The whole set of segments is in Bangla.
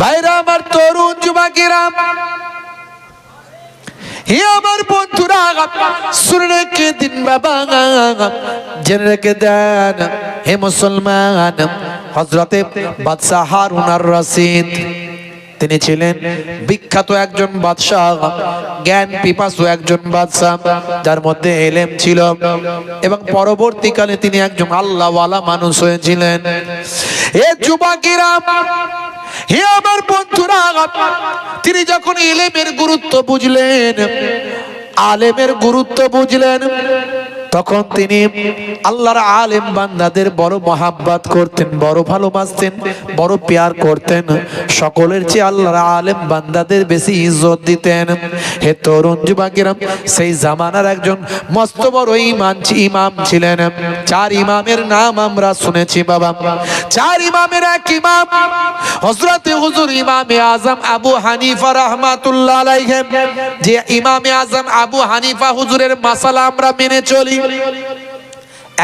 ভাইরা আমার তরুণ যুবকেরা, হে আমার বন্ধুরা, শুনে রেখে দিন বাবা, জেনে রেখে দেন, হে মুসলমান হজরতে বাদশাহ হারুনার রশিদ। তিনি ছিলেন বিখ্যাত একজন বাদশাহ, জ্ঞান পিপাসু একজন বাদশাহ, যার মধ্যে এলেম ছিল। এবং পরবর্তীকালে তিনি একজন আল্লাহওয়ালা মানুষ হয়েছিলেন। এ যুবকেরা, হে আমার বন্ধুরা, তিনি যখন এলেমের গুরুত্ব বুঝলেন, আলেমের গুরুত্ব বুঝলেন তখন তিনি আল্লাহর আলেম বান্দাদের বড় মহাব্বাত করতেন, বড় ভালোবাসতেন, বড় পেয়ার করতেন। সকলের চেয়ে আল্লাহর আলেম বান্দাদের বেশি ইজ্জত দিতেন। হে তরুণ যুবকেরা, সেই জামানার একজন মস্ত বড় ইমাম ইমাম ছিলেন। চার ইমামের নাম আমরা শুনেছি বাবা। চার ইমামের এক ইমাম হজরতে হুজুর ইমামে আজম আবু হানিফা রহমাতুল্লাহ আলাইহিম। যে ইমামে আজম আবু হানিফা হুজুরের মাসালা আমরা মেনে চলি।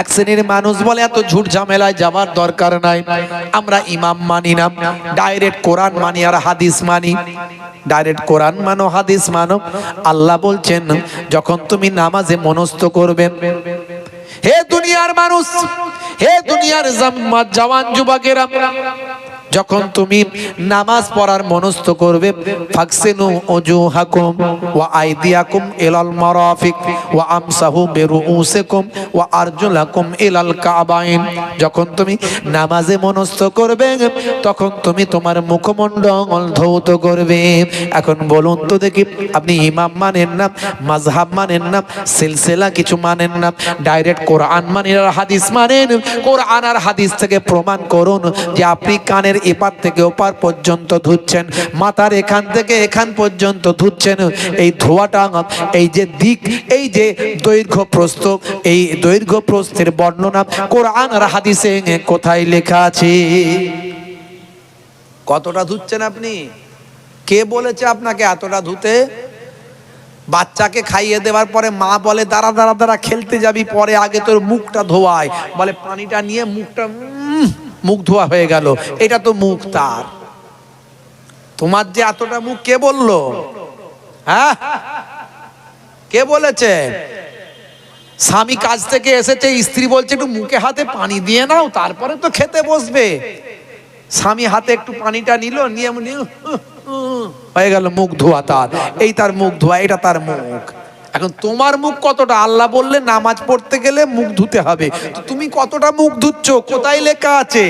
এক শ্রেণির মানুষ বলে, এত ঝুট ঝামেলায় যাওয়ার দরকার নাই। আমরা ইমাম মানি না। ডাইরেক্ট কোরআন মানি আর হাদিস মানি। ডাইরেক্ট কোরআন মানো, হাদিস মানো। আল্লাহ বলছেন, যখন তুমি নামাজে মনস্থ করবে, হে দুনিয়ার মানুষ, হে দুনিয়ার জওয়ান যুবকেরা যখন তুমি নামাজ পড়ার মনস্থ করবে, ফাকসিনু ওজুহাকুম ওয়া আইদিয়াকুম ইলাল মারাফিক ওয়া আমসাহু বিরুউসিকুম ওয়া আরজুলাকুম ইলাল কাবাইন। যখন তুমি নামাজে মনস্থ করবে, তখন তুমি তোমার মুখমণ্ডল ধৌত করবে। এখন বলুন তো দেখি, আপনি ইমাম মানেন না, মাযহাব মানেন না, সিলসিলা কিছু মানেন না, ডাইরেক্ট কোরআন মানেন আর হাদিস মানেন। কোরআন আর হাদিস থেকে প্রমাণ করুন যে আপনি কানের এপার থেকে ওপার পর্যন্ত ধুচ্ছেন, মাথার এখান থেকে এখান পর্যন্ত ধুচ্ছেন। এই ধোয়াটা এই যে দিক, এই যে দৈর্ঘ্য প্রস্থ, এই দৈর্ঘ্য প্রস্থের বর্ণনা কোরআন আর হাদিসে কোথায় লেখা আছে? কতটা ধুচ্ছেন আপনি? কে বলেছে আপনাকে এতটা ধুতে? বাচ্চাকে খাইয়ে দেওয়ার পরে মা বলে, দাঁড়া দাঁড়া দাঁড়া, খেলতে যাবি, পরে আগে তোর মুখটা ধোয়ায়। বলে, পানিটা নিয়ে মুখটা মুখ ধোয়া হয়ে গেল। এটা তো মুখ তার। তোমার যে এতটা মুখ কে বলল? হ্যাঁ? কে বলেছে? স্বামী কাজ থেকে এসেছে স্ত্রী বলছে একটু মুখে হাতে পানি দিয়ে নাও তারপরে তো খেতে বসবে। স্বামী হাতে একটু পানিটা নিল নিয়ে উহ, উহ, উহ, হয়ে গেল মুখ ধোয়া তার। এই তার মুখ ধোয়া এটা তার মুখ। এখন তোমার মুখ কতটা? আল্লাহ বললে নামাজ পড়তে গেলে মুখ ধুতে হবে। তুমি কতটা মুখ ধুচ্ছ? কোথায় লেখা আছে?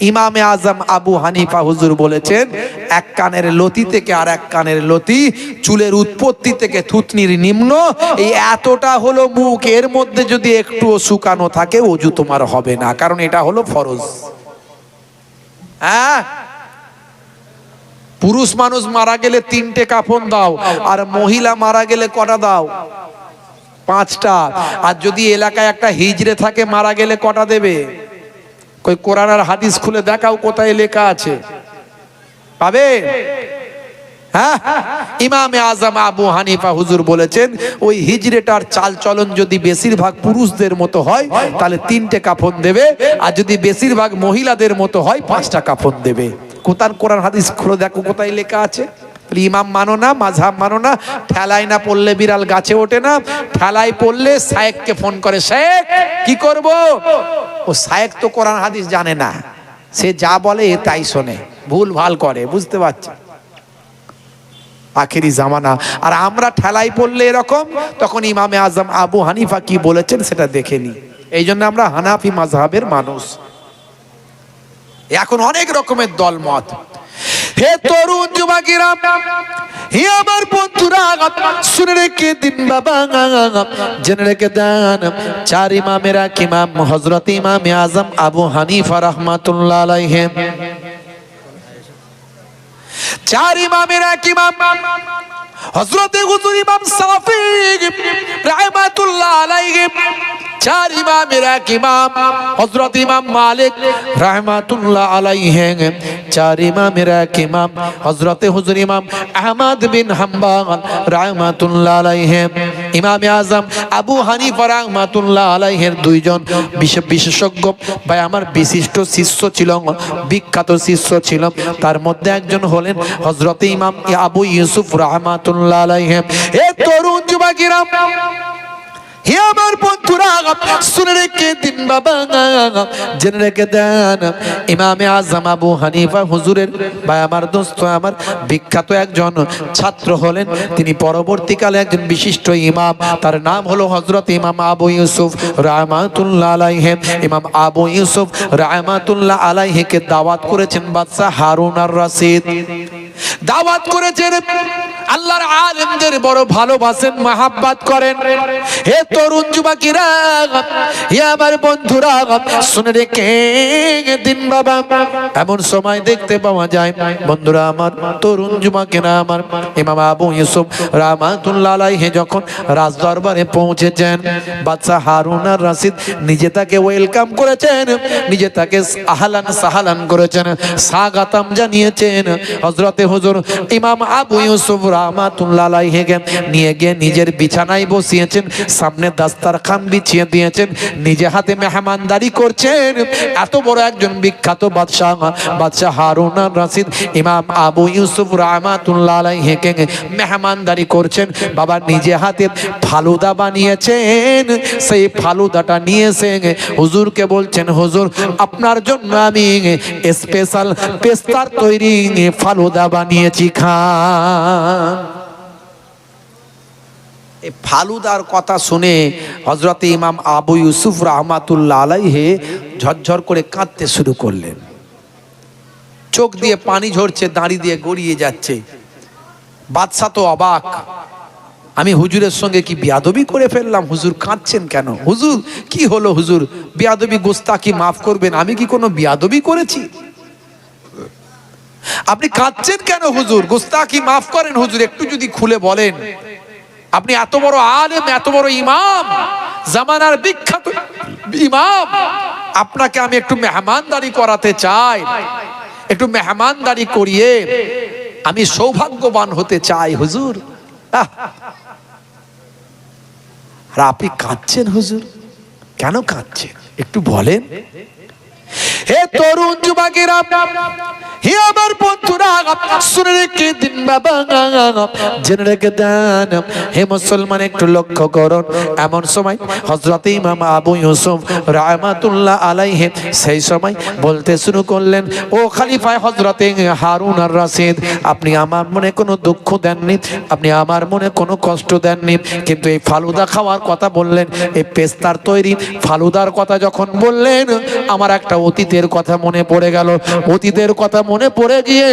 ইমামে আজম আবু হানিফা হুজুর বলেছেন, এক কানের লতি থেকে আর এক কানের লতি চুলের উৎপত্তি থেকে থুতনির নিম্ন। এই এতটা হলো মুখ। এর মধ্যে যদি একটুও শুকানো থাকে, অজু তোমার হবে না। কারণ এটা হলো ফরজ। হ্যাঁ? পুরুষ মানুষ মারা গেলে তিনটে কাফন দাও, আর মহিলা মারা গেলে কটা দাও? পাঁচটা। আর যদি এলাকায় একটা হিজড়ে থাকে, মারা গেলে কটা দেবে? কই, কোরআন আর হাদিস খুলে দেখাও কোথায় লেখা আছে। পাবে? হ্যাঁ? ইমামে আজম আবু হানিফা হুজুর বলেছেন, ওই চলন যদি বেশিরভাগ পুরুষদের মতো হয়, তাহলে তিনটে কাফন দেবে। আর যদি বেশিরভাগ মহিলাদের মতো হয়, পাঁচটা কাফন দেবে। কোথার কোরআন হাদিস খুলে দেখো, কোথায় লেখা আছে? ইমাম মানো না, মাঝহাব মানো না, ঠেলায় না পড়লে বিড়াল গাছে ওঠে না, ঠেলায় পড়লে সায়েককে ফোন করে সায়েক কি করব? ও সায়েক তো কোরআন হাদিস জানে না, সে যা বলে তাই শোনে, ভুল ভালো করে, বুঝতে পারছি? আখেরি জামানা, আর আমরা ঠেলাই পড়লে এরকম, তখন ইমামে আজম আবু হানিফা কি বলেছেন সেটা দেখে নি। এই জন্য আমরা হানাফি মাযহাবের মানুষ। এখন অনেক রকমের দলমত হে তরুণ যুবকেরা, হে আমার বন্ধুরা, শুনে রেখে দিন বাবা, জেনে রেখে দেন, চার ইমামের এক ইমাম হজরত ইমামে আজম আবু হানিফা রহমাতুল্লাহ আলাইহিম চার ইমামের এক ইমাম হজরতে হুজুর ইমাম সাফি রাহমাতুল্লাহ আলাইহি, চার ইমামের এক ইমাম হজরত ইমাম মালিক রাহমাতুল্লাহ আলাইহি, চার ইমামের এক ইমাম হজরতে হুজুর ইমাম আহমদ বিন হাম্বাল রাহমাতুল্লাহ আলাইহি, ইমামে আজম আবু হানিফা রহমাতুল্লাহ আলাইহের দুইজন বিশেষ বিশেষজ্ঞ, ভাই আমার বিশিষ্ট শিষ্য ছিল বিখ্যাত শিষ্য ছিল, তার মধ্যে একজন হলেন হজরত ইমাম আবু ইউসুফ রহমাতুল্লাহ বিখ্যাত একজন ছাত্র হলেন। তিনি পরবর্তীকালে একজন বিশিষ্ট ইমাম। তার নাম হলো হজরত ইমাম আবু ইউসুফ রাহমাতুল্লাহ আলাইহে ইমাম আবু ইউসুফ রাহমাতুল্লাহ আলাইহিকে দাওয়াত করেছেন বাদশা হারুন আর রশিদ। দাওয়াত করেছেন আল্লাহর আলেমদের বড় ভালোবাসেন, মাহাব্বাত করেন। হে তরুণ যুবকেরা, হে আমার বন্ধুরা, শুনে রেখে দিন বাবা। এমন সময় দেখতে পাওয়া যায়, বন্ধুরা আমার, তরুণ যুবকেরা আমার, ইমাম আবু ইউসুফ রাহমাতুল্লাহ আলাইহি যখন রাজ দরবারে পৌঁছেছেন, বাদশা হারুন আর রাশিদ নিজে তাকে ওয়েলকাম করেছেন, নিজে তাকে আহলান সাহালান করেছেন, স্বাগতম জানিয়েছেন। হজরতে হুজুর ইমাম আবু ইউসুফ রাহমাতুল্লাহ আলাইহিকে নিয়ে গিয়ে নিজের বিছানায় বসিয়েছেন, সামনে দাস্তারখান বিছিয়ে দিয়েছেন, নিজে হাতে মেহমানদারি করছেন। এত বড় একজন বিখ্যাত বাদশাহ বাদশাহ হারুন রাশিদ, ইমাম আবু ইউসুফ রাহমাতুল্লাহ আলাইহিকে মেহমানদারি করছেন, বাবা নিজে হাতে ফালুদা বানিয়েছেন, সেই ফালুদাটা নিয়ে এসে হুজুরকে বলছেন, হুজুর, আপনার জন্য আমি স্পেশাল পেস্তার তৈরি ফালুদা বানিয়েছি, খান। এই ফালুদার কথা শুনে হজরত ইমাম আবু ইউসুফ রহমাতুল্লাহ আলাইহে ঝরঝর করে কাঁদতে শুরু করলেন। চোখ দিয়ে পানি ঝরছে, দাঁড়ি দিয়ে গড়িয়ে যাচ্ছে। বাদশা তো অবাক। আমি হুজুরের সঙ্গে কি বিয়াদবি করে ফেললাম? হুজুর কাঁদছেন কেন? হুজুর, কি হলো হুজুর? বিয়াদবি গোস্তা কি মাফ করবেন? আমি কি কোনো বিয়াদবি করেছি? আপনি কাঁদছেন কেন হুজুর? গোস্তাকি মাফ করেন হুজুর, একটু যদি খুলে বলেন। আপনি এত বড় আলেম, এত বড় ইমাম, জামানার বিখ্যাত ইমাম। আপনাকে আমি একটু মেহমানদারি করাতে চাই। একটু মেহমানদারি করিয়ে আমি সৌভাগ্যবান হতে চাই হুজুর! আর আপনি কাঁদছেন হুজুর? কেন কাঁদছেন? একটু বলেন। হে তরুণ যুবকেরা, হে আমার বন্ধুরা, শুনে রেখে দিন বাবা। জেনে রেখে দেন, হে মুসলমান, একটু লক্ষ্য করুন। এমন সময় হজরত ইমাম আবু ইউসুফ রাহমাতুল্লাহ আলাইহে সেই সময় বলতে শুরু করলেন, ও খালিফায় হজরতে হারুন আর রাশিদ, আপনি আমার মনে কোনো দুঃখ দেননি? আপনি আমার মনে কোনো কষ্ট দেননি? কিন্তু এই ফালুদা খাওয়ার কথা বললেন, এই পেস্তার তৈরি ফালুদার কথা যখন বললেন, আমার একটা অতীতের কথা মনে পড়ে গেল। অতীতের কথা মনে পড়ে গিয়ে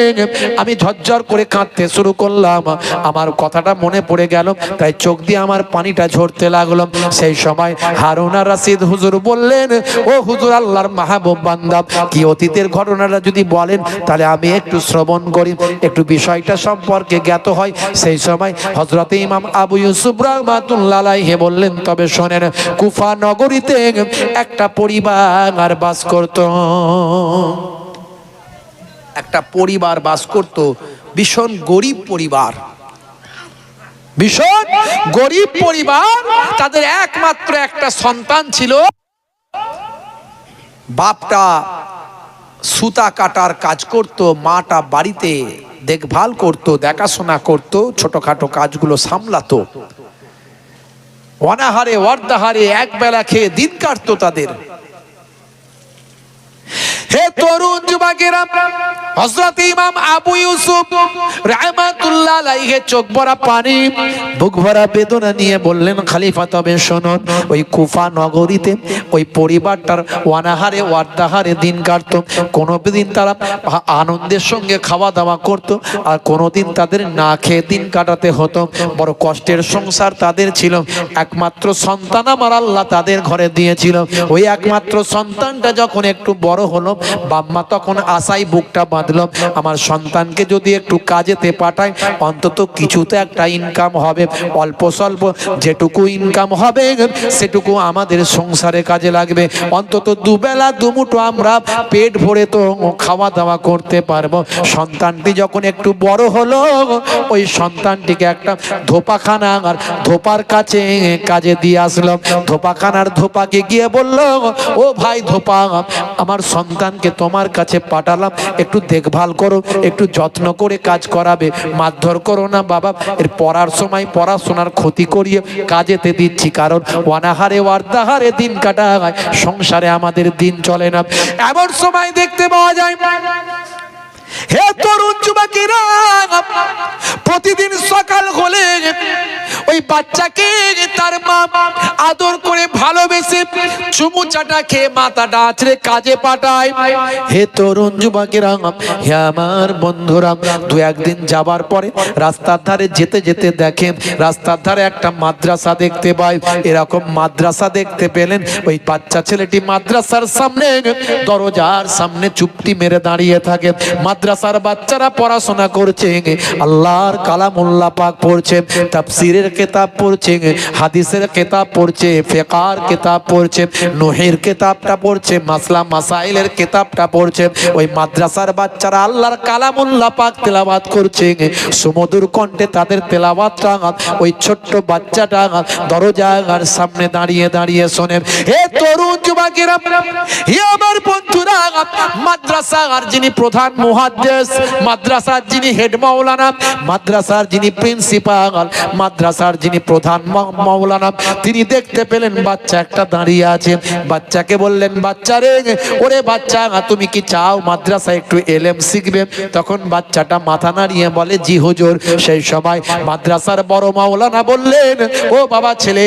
আমি ঝরঝর করে কাঁদতে শুরু করলাম। আমার কথাটা মনে পড়ে গেল, তাই চোখ দিয়ে আমার পানিটা ঝরতে লাগল। সেই সময় হারুনা রাশিদ হুজুর বললেন, ও হুজুর আল্লাহর মাহবুব বান্দা, কি অতীতের ঘটনাটা যদি বলেন, তাহলে আমি একটু শ্রবণ করি। একটু বিষয়টা সম্পর্কে জ্ঞাত হয়। সেই সময় হজরত ইমাম আবু ইউসুফ রহমাতুল্লাহ বললেন, তবে শোনেন, কুফা নগরীতে একটা পরিবার আর বাস করত। একটা পরিবার বাস করত, ভীষণ গরিব পরিবার। ভীষণ গরিব পরিবার, তাদের একমাত্র একটা সন্তান ছিল। বাপটা সুতা কাটার কাজ করত, মাটা বাড়িতে দেখভাল করত, দেখাশোনা করত, ছোটখাটো কাজগুলো সামলাতো। অনাহারে, অর্ধাহারে এক বেলা খেয়ে দিন কাটতো তাদের। হে তরুণ যুবকেরা, হযরত ইমাম আবু ইউসুফ রাহমাতুল্লাহ আলাইহি চোখ ভরা পানি, বুক ভরা বেদনা নিয়ে বললেন, খলিফা, তবে শুনুন ওই কুফা নগরীতে ওই পরিবারটার অনাহারে ওয়ার্দাহারে দিন কাটতো। কোনো দিন তারা আনন্দের সঙ্গে খাওয়া দাওয়া করত আর কোনোদিন তাদের না খেয়ে দিন কাটাতে হতো। বড় কষ্টের সংসার তাদের ছিল। একমাত্র সন্তান আমার আল্লাহ তাদের ঘরে দিয়েছিল। ওই একমাত্র সন্তানটা যখন একটু বড় হলো বাম্মা তখন আশাই বুকটা বাঁধলো, আমার সন্তানকে যদি একটু কাজেতে পাঠায়, অন্তত কিছুতে একটা ইনকাম হবে, অল্প স্বল্প যেটুকু ইনকাম হবে, সেটুকু আমাদের সংসারে কাজে লাগবে। অন্তত দুবেলা দুমুটো আমরা পেট ভরে তো খাওয়া দাওয়া করতে পারব। সন্তানটি যখন একটু বড় হলো, ওই সন্তানটিকে একটা ধোপাখানা আর ধোপার কাছে কাজে দিয়ে আসলো। ধোপাখানার ধোপাকে গিয়ে বলল, ও ভাই ধোপা, আমার সন্তানকে তোমার কাছে পাঠালাম। একটু দেখভাল করো, একটু যত্ন করে কাজ করাবে। মারধর করো না বাবা, এর পড়ার সময় পড়াশোনার ক্ষতি করিয়ে কাজেতে দিচ্ছি, কারণ অনাহারে ওয়ার্দাহারে দিন কাটা হয় সংসারে আমাদের দিন চলে না। এমন সময় দেখতে পাওয়া যায় হে তরুণ যুবকেরা, প্রতিদিন সকাল হলে ওই বাচ্চাকে তার মা আদর করে ভালোবেসে চুমু চাটা খেয়ে মাথাটা আছড়ে কাজে পাঠায়। হে তরুণ যুবকেরা, হে আমার বন্ধুরা, দু একদিন যাবার পরে রাস্তার ধারে যেতে যেতে দেখে রাস্তার ধারে একটা মাদ্রাসা দেখতে পায় এরকম মাদ্রাসা দেখতে পেলেন ওই বাচ্চা ছেলেটি মাদ্রাসার সামনে, দরজার সামনে চুপটি মেরে দাঁড়িয়ে থাকে। মাদ্রাসার বাচ্চারা পড়াশোনা করছে। আল্লাহর কালামুল্লাহ পাক পড়ছে, তাফসিরের কিতাব পড়ছে, হাদিসের কিতাব পড়ছে, ফিকার কিতাব পড়ছে, নুহের কিতাবটা পড়ছে, মাসলা মাসাইলের কিতাবটা পড়ছে। ওই মাদ্রাসার বাচ্চারা আল্লাহর কালামুল্লাহ পাক তেলাওয়াত করছে। সুমধুর কণ্ঠে তাদের তেলাওয়াতটা ওই ছোট্ট বাচ্চাটা দরজার সামনে দাঁড়িয়ে দাঁড়িয়ে শোনে, হে তরুণ যুবকেরা, হে আমার বন্ধুরা, মাদ্রাসার যিনি প্রধান মুহাদ্দিস মাদ্রাসার যিনি হেড মাওলানা মাদ্রাসার যিনি প্রিন্সিপাল মাদ্রাসার যিনি প্রধান মাওলানা তিনি দেখতে পেলেন বাচ্চা একটা দাঁড়িয়ে আছে বাচ্চাকে বললেন বাচ্চা রে ওরে বাচ্চা তুমি কি চাও মাদ্রাসা একটু এলেম শিখবে তখন বাচ্চাটা মাথা নাড়িয়ে বলে জি হুজুর সেই সময় মাদ্রাসার বড় মাওলানা বললেন ও বাবা ছেলে,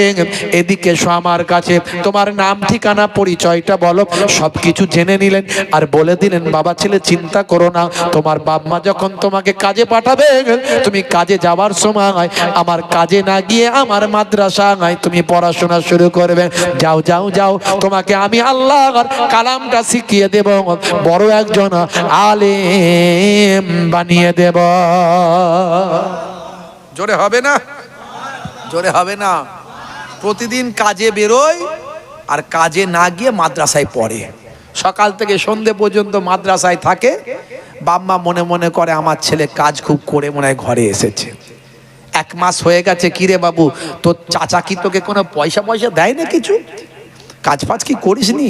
এদিকে এসো আমার কাছে তোমার নাম, ঠিকানা, পরিচয়টা বলো। সবকিছু জেনে নিলেন। আর বলে দিলেন, বাবা ছেলে, চিন্তা করো না তোমার বাপমা যখন তোমাকে কাজে পাঠাবে, তুমি কাজে যাওয়ার সময় আমার কাজে না গিয়ে আমার মাদ্রাসায় তুমি পড়াশোনা শুরু করবে। যাও যাও যাও, তোমাকে আমি আল্লাহর কালামটা শিখিয়ে দেব, বড় একজন আলেম বানিয়ে দেব। জোরে হবে না? জোরে হবে না। প্রতিদিন কাজে বেরোয় আর কাজে না গিয়ে মাদ্রাসায় পড়ে। সকাল থেকে সন্ধে পর্যন্ত মাদ্রাসায় থাকে। বাম্মা মনে মনে করে, আমার ছেলে কাজ খুব করে মনে হয় ঘরে এসেছে। এক মাস হয়ে গেছে, কিরে বাবু, তোর চাচা কি তোকে কোনো পয়সা পয়সা দেয় না কিছু? কাজ ফাজ কি করিস নি?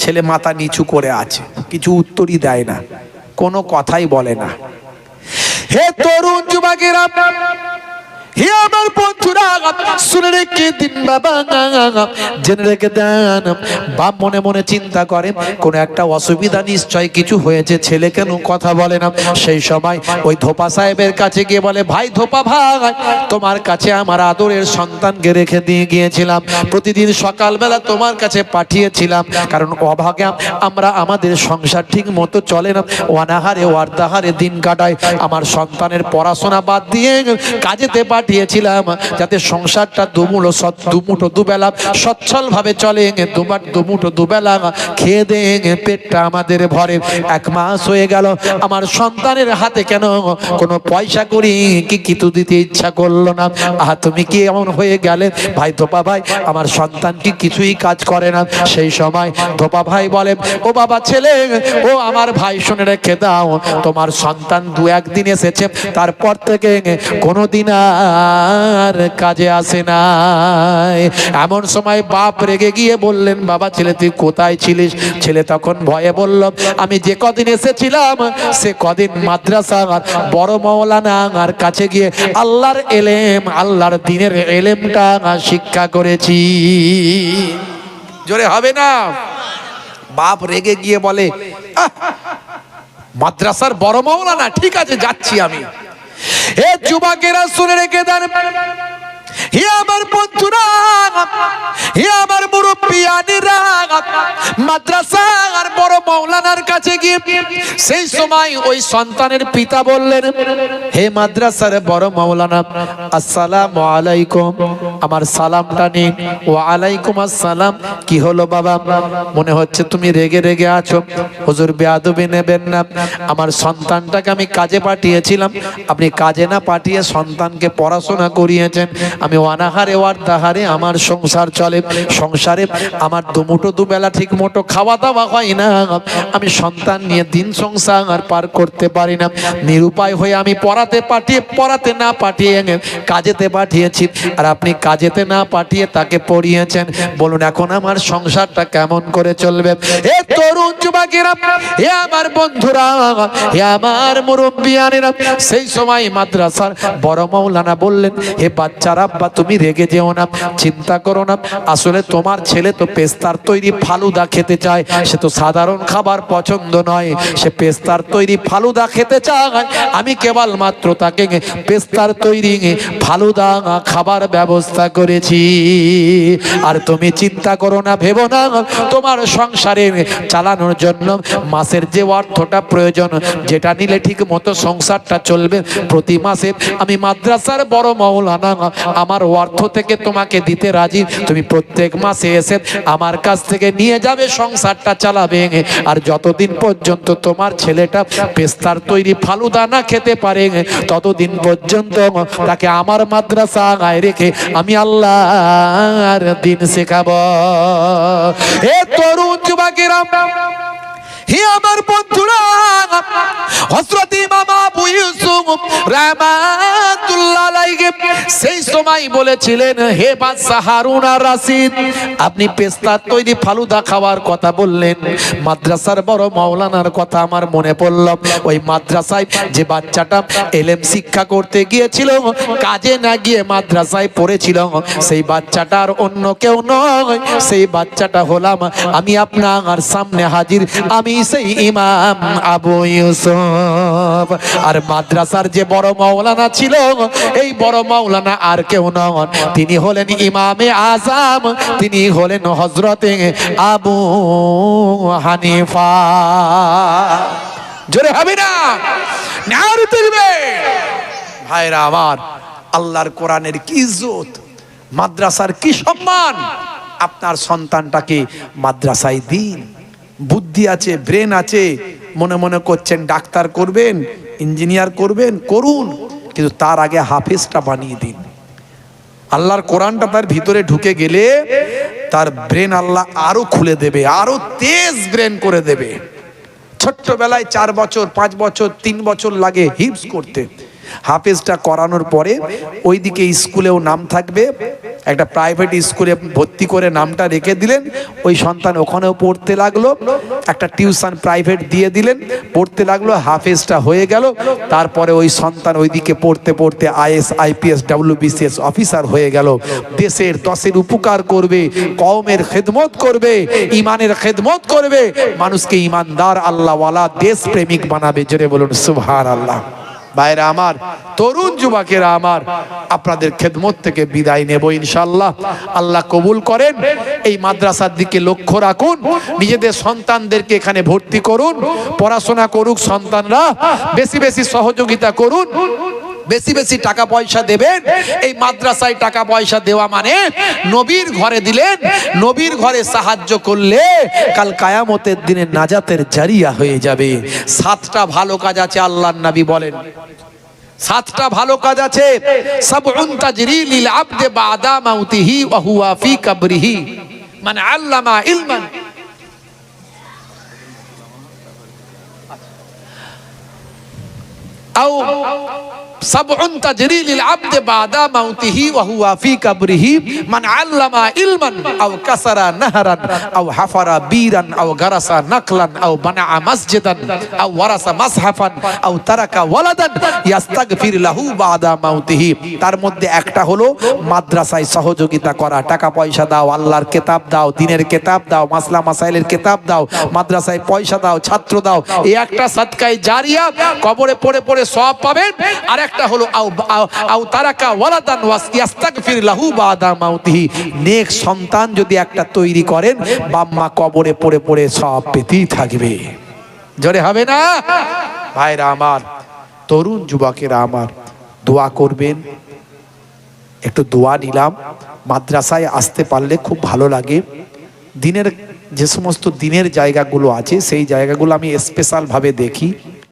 ছেলে মাথা নিচু করে আছে, কিছু উত্তরই দেয় না, কোনো কথাই বলে না। হে তরুণ যুবকেরা হে আমার বন্ধুরা রেখে দিন বাবা জেনে বাপ মনে মনে চিন্তা করে, কোন একটা অসুবিধা নিশ্চয় কিছু হয়েছে, ছেলে কথা বলে না? সেই সময় ওই ধোপা সাহেবের কাছে গিয়ে বলে, ভাই ধোপা ভাই, তোমার কাছে আমার আদরের সন্তানকে রেখে দিয়ে গিয়েছিলাম। প্রতিদিন সকালবেলা তোমার কাছে পাঠিয়েছিলাম। কারণ অভাগে আমরা, আমাদের সংসার ঠিক মতো চলে না। অনাহারে ওয়ার্দাহারে দিন কাটায়। আমার সন্তানের পড়াশোনা বাদ দিয়ে কাজেতে পাঠিয়েছিলাম, যাতে সংসারটা দুমুলো সৎ দুমুঠো দুবেলা সচ্ছল ভাবে চলে। দুবার দুমুঠো দুবেলা, খেয়ে দে পেটটা আমাদের ভরে। এক মাস হয়ে গেল, আমার সন্তানের হাতে কেন কোনো পয়সা করি? কি কিছু দিতে ইচ্ছা করল না। আহা, তুমি কি এমন হয়ে গেলে? ভাই ধোপা ভাই, আমার সন্তান কি কিছুই কাজ করে না। সেই সময় ধোপা ভাই বলে, ও বাবা ছেলে, ও আমার ভাই, শুনে রেখে দাও। তোমার সন্তান দু একদিন এসেছে, তারপর থেকে কোনোদিন আর কাজে আসে না এমন সময় বাপ রেগে গিয়ে বললেন বাবা ছেলে তুই কোথায় ছিলিস? ছেলে তখন ভয়ে বলল আমি যে কদিন এসেছিলাম সে কদিন মাদ্রাসা আর বড় মৌলানা আর কাছে গিয়ে আল্লাহর এলেম আল্লাহর দিনের এলেমটা শিক্ষা করেছি। জোরে হবে না? বাপ রেগে গিয়ে বলে "আহ, মাদ্রাসার বড় মৌলানা ঠিক আছে যাচ্ছি আমি। এ যুবকেরা শুনে রেখে দেন। আমার বন্ধুরা, হে আমার মুরব্বিয়ানিরা মাদ্রাসা আর বড় মৌলানার কাছে গিয়ে সেই সময় ওই সন্তানের পিতা বললেন, হে মাদ্রাসার বড় মৌলানা আলাইকুম। আমার সালামটা নিন। আলাইকুম আসসালাম। কি হলো বাবা? মনে হচ্ছে তুমি রেগে রেগে আছো। হুজুর বেয়াদবি নেবেন না। আমার সন্তানটাকে আমি কাজে পাঠিয়েছিলাম। আপনি কাজে না পাঠিয়ে সন্তানকে পড়াশোনা করিয়েছেন। আমি অনাহারে ওয়ার দাহারে আমার সংসার চলে। সংসারে আমার দুমুটো দুবেলা ঠিক মতো খাওয়া দাওয়া হয় না। আমি সন্তান নিয়ে দিন সংসার পার করতে পারি না। নিরুপায় হয়ে আমি পড়াতে পাঠিয়ে, পড়াতে না পাঠিয়ে কাজেতে পাঠিয়েছি। আর আপনি কাজেতে না পাঠিয়ে তাকে পড়িয়েছেন। বলুন, এখন আমার সংসারটা কেমন করে চলবে? এ তরুণ যুবকেরা হে আমার বন্ধুরা হে আমার মুরব্বিয়ানেরা, সেই সময় মাদ্রাসার বড় মৌলানা বললেন, হে বাচ্চারা আব্বা তুমি রেগে যেও না, চিন্তা করো না। আসলে তোমার ছেলে তো পেস্তার তৈরি ফালুদা খেতে চায়। সে তো সাধারণ খাবার পছন্দ নয়। সে পেস্তার তৈরি ফালুদা খেতে চায়। আমি কেবল মাত্র তাকে পেস্তার তৈরি ফালুদা খাবার ব্যবস্থা করেছি। আর তুমি চিন্তা করো না, ভেবো না। তোমার সংসারে চালানোর জন্য মাসের যে অর্থটা প্রয়োজন, যেটা নিলে ঠিক মতো সংসারটা চলবে, প্রতি মাসে আমি মাদ্রাসার বড় মৌলানা, আমার অর্থ থেকে তোমাকে দিতে রাজি। তুমি প্রত্যেক মাসে এসে আমার কাছ থেকে নিয়ে যাবে, সংসারটা চালাবে আর যতদিন পর্যন্ত তোমার ছেলেটা পেস্তার তৈরি ফালুদা না খেতে পারে ততদিন পর্যন্ত তাকে আমার মাদ্রাসা গায়ে রেখে আমি আল্লাহর দিন শেখাবো। এ তরুণ যুবকেরা, হে আমার বন্ধুরা, হযরত ইমাম আবু ইউসুফ রাহমাতুল্লাহ সেই সময় আর আপনি পেস্তার তৈরি ফালুদা খাওয়ার কথা বললেন। মাদ্রাসার বড় মাওলানার কথা আমার মনে পড়ল। ওই মাদ্রাসায় যে বাচ্চাটা এলেম শিক্ষা করতে গিয়েছিল, কাজে না গিয়ে মাদ্রাসায় পড়েছিল, সেই বাচ্চাটা আর অন্য কেউ নয়। সেই বাচ্চাটা হলাম আমি আপনার সামনে হাজির। আমি সেই ইমাম আবু ইউসুফ। আর মাদ্রাসার যে বড় মাওলানা ছিল, এই বড় মাওলানা আর কেউ নন। তিনি হলেন ইমামে আজাম, তিনি হলেন হজরতে আবু হানিফা। জোরে হবে না? ভাইরা আমার, আল্লাহর কোরআনের কি ইজ্জত, মাদ্রাসার কি সম্মান? আপনার সন্তানটাকে মাদ্রাসায় দিন। বুদ্ধি আছে, ব্রেন আছে, মনে মনে করছেন, ডাক্তার করবেন, ইঞ্জিনিয়ার করবেন, করুন। কিন্তু তার আগে হাফেজটা বানিয়ে দিন। আল্লাহর কোরআনটা তার ভিতরে ঢুকে গেলে তার ব্রেন আল্লাহ আরও খুলে দেবে, আরও তেজ ব্রেন করে দেবে। ছোট্টবেলায় চার বছর, পাঁচ বছর, তিন বছর লাগে হিপস করতে। হাফেজটা করানোর পরে ওইদিকে স্কুলেও নাম থাকবে। একটা প্রাইভেট স্কুলে ভর্তি করে নামটা রেখে দিলেন। ওই সন্তান ওখানেও পড়তে লাগল। একটা টিউশন প্রাইভেট দিয়ে দিলেন। পড়তে লাগল, হাফেজটা হয়ে গেল। তারপরে ওই সন্তান ওইদিকে পড়তে পড়তে আইএস, আইপিএস, ডাব্লিউবিসিএস অফিসার হয়ে গেল। দেশের দশের উপকার করবে, কওমের খেদমত করবে ইমানের খেদমত করবে। মানুষকে ইমানদার আল্লাহওয়ালা দেশ প্রেমিক বানাবে। জোরে বলুন সুবহান আল্লাহ ভাইরা আমার, তরুণ যুবকেরা আমার, আপনাদের খেদমত থেকে বিদায় নেব ইনশাল্লাহ আল্লাহ কবুল করেন। এই মাদ্রাসার দিকে লক্ষ্য রাখুন। নিজেদের সন্তানদেরকে এখানে ভর্তি করুন। পড়াশোনা করুক সন্তানরা। বেশি বেশি সহযোগিতা করুন। বেশি বেশি টাকা পয়সা দেবেন। এই মাদ্রাসায় টাকা পয়সা দেওয়া মানে নবীর ঘরে দিলেন, নবীর ঘরে সাহায্য করলে কাল কায়ামতের দিনে নাজাতের জারিয়া হয়ে যাবে। সাতটা ভালো কাজ আছে, আল্লাহর নবী বলেন। সাতটা ভালো কাজ আছে। সাবউন তাজরি লিল আবদে বাদা মাউতিহি ওয়া হুয়া ফি কবরিহি। মানে আল্লামা ইলমান। সাবউন তাজরিলিল আবদে বাদা মাউতিহি ওয়া হুয়া ফি কবরিহি মান আল্লামা ইলমান আও কাসারা নাহরান আও হাফারা বীরান আও গারাসা নাকলান আও বানা মসজিদান আও ওয়ারাসা মাসহাফান আও তারাকা ওয়ালাদান ইয়াস্তাগফির লাহু বাদা মাউতিহি। তার মধ্যে একটা হলো মাদ্রাসায় সহযোগিতা করা, টাকা পয়সা দাও, আল্লাহর কিতাব দাও, দিনের কেতাব দাও, মাসলা মাসাইলের কিতাব দাও, মাদ্রাসায় পয়সা দাও, ছাত্র দাও, এই একটা সাদকায় জারিয়া কবরে পড়ে পড়ে সব পাবেন আর একটা হলো আও তারাকা ওয়ালাদান ওয়াস ইয়াস্তাগফির লাহু বাদা মাউতিহি। নেক সন্তান যদি একটা তৈরি করেন বাম্মা কবরে পড়ে পড়ে সব পেতেই থাকবে। জোরে হবে না? ভাইরা আমার, তরুণ যুবকেরা আমার, দোয়া করবেন। একটু দোয়া নিলাম। মাদ্রাসায় আসতে পারলে খুব ভালো লাগে। দিনের যে সমস্ত দিনের জায়গাগুলো আছে, সেই জায়গাগুলো আমি স্পেশালভাবে দেখি।